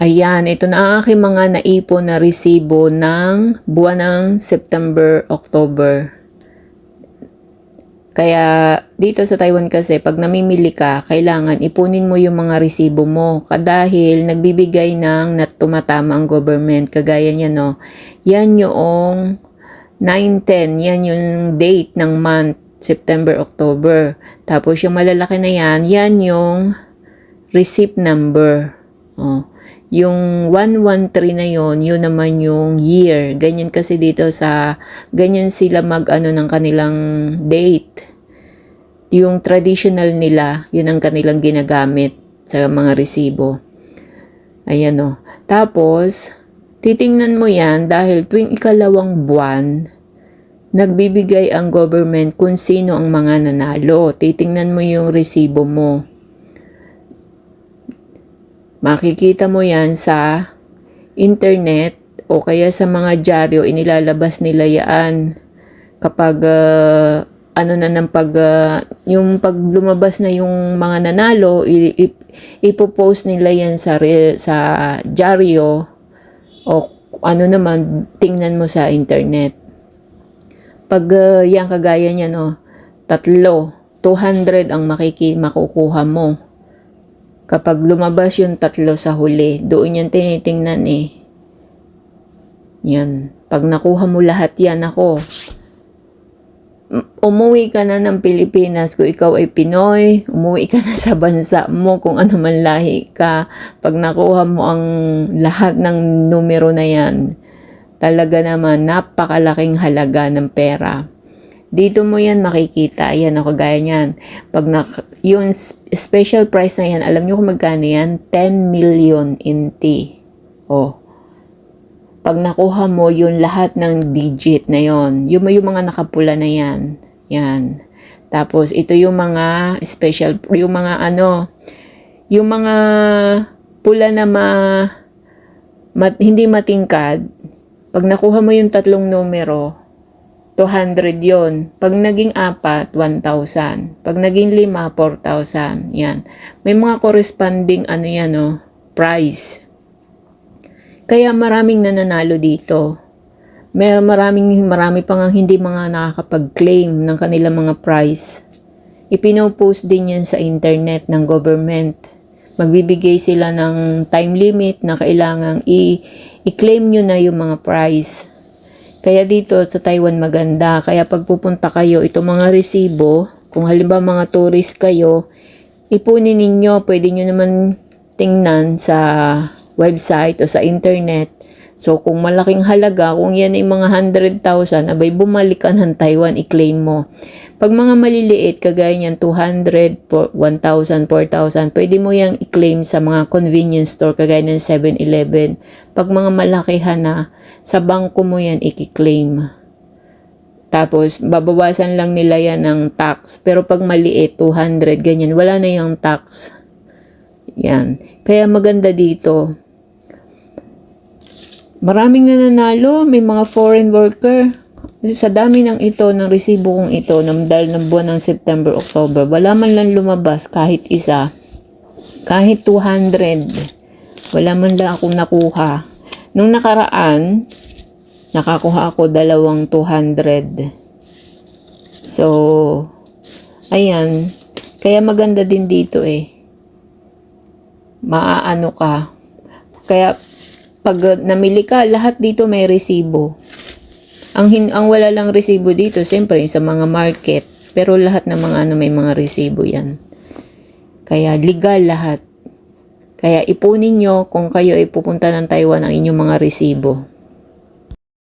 Ayan, ito na ang aking mga naipon na resibo ng buwan ng September, October. Kaya dito sa Taiwan kasi pag namimili ka, kailangan ipunin mo yung mga resibo mo dahil nagbibigay ng na tumatama ang government. Kagaya niya no. Yan yung 9-10, yan yung date ng month, September, October. Tapos yung malalaki na yan, yan yung receipt number. Oh. Yung 113 na yon, yun naman yung year. Ganyan kasi dito sa, ganyan sila mag ano ng kanilang date. Yung traditional nila, yun ang kanilang ginagamit sa mga resibo. Ayan o. Tapos, titingnan mo yan dahil tuwing ikalawang buwan, nagbibigay ang government kung sino ang mga nanalo. Titingnan mo yung resibo mo. Makikita mo yan sa internet o kaya sa mga dyaryo, inilalabas nila yan kapag uh, ano na ng pag uh, yung pag lumabas na yung mga nanalo ipopost nila yan sa re- sa dyaryo o ano naman tingnan mo sa internet. Pag uh, yan kagaya niya no tatlo 200 ang makiki makukuha mo kapag lumabas yung tatlo sa huli doon yan tinitingnan eh yan pag nakuha mo lahat yan ako umuwi ka na ng Pilipinas kung ikaw ay Pinoy, umuwi ka na sa bansa mo kung ano man lahi ka. Pag nakuha mo ang lahat ng numero na yan, talaga naman napakalaking halaga ng pera. Dito mo yan makikita. Ayan, ako gaya niyan. Pag na, yung special price na yan, alam nyo kung magkano yan? 10 million NT. Oh, pag nakuha mo yung lahat ng digit na yon, yung, yung mga nakapula na yan, yan. Tapos ito yung mga special, yung mga ano, yung mga pula na ma, mat, hindi matingkad, pag nakuha mo yung tatlong numero, 200 yon. Pag naging apat, 1,000. Pag naging lima, 4,000. Yan. May mga corresponding ano yan, no, price. Kaya maraming nananalo dito. May maraming marami pang hindi mga nakakapag-claim ng kanilang mga prize. Ipinopost din yan sa internet ng government. Magbibigay sila ng time limit na kailangang i- i-claim nyo na yung mga prize. Kaya dito sa Taiwan maganda. Kaya pag pupunta kayo, itong mga resibo, kung halimbawa mga tourist kayo, ipunin ninyo, pwede nyo naman tingnan sa website o sa internet. So, kung malaking halaga, kung yan ay mga 100,000, abay bumalik ka ng Taiwan, i-claim mo. Pag mga maliliit, kagaya niyan 200, 1,000, 4,000, pwede mo yang i-claim sa mga convenience store, kagaya ng 7-Eleven. Pag mga malakihan na, sa bangko mo yan i-claim. Tapos, babawasan lang nila yan ng tax. Pero pag maliit, 200, ganyan, wala na yung tax. Yan. Kaya maganda dito, Maraming nananalo, may mga foreign worker. Sa dami ng ito, ng resibo kong ito, ng dahil ng buwan ng September, October, wala man lang lumabas kahit isa. Kahit 200. Wala man lang akong nakuha. Nung nakaraan, nakakuha ako dalawang 200. So, ayan. Kaya maganda din dito eh. Maaano ka. Kaya pag namili ka, lahat dito may resibo. Ang, hin- ang wala lang resibo dito, siyempre sa mga market. Pero lahat ng mga ano may mga resibo yan. Kaya legal lahat. Kaya ipunin nyo kung kayo ay pupunta ng Taiwan ang inyong mga resibo.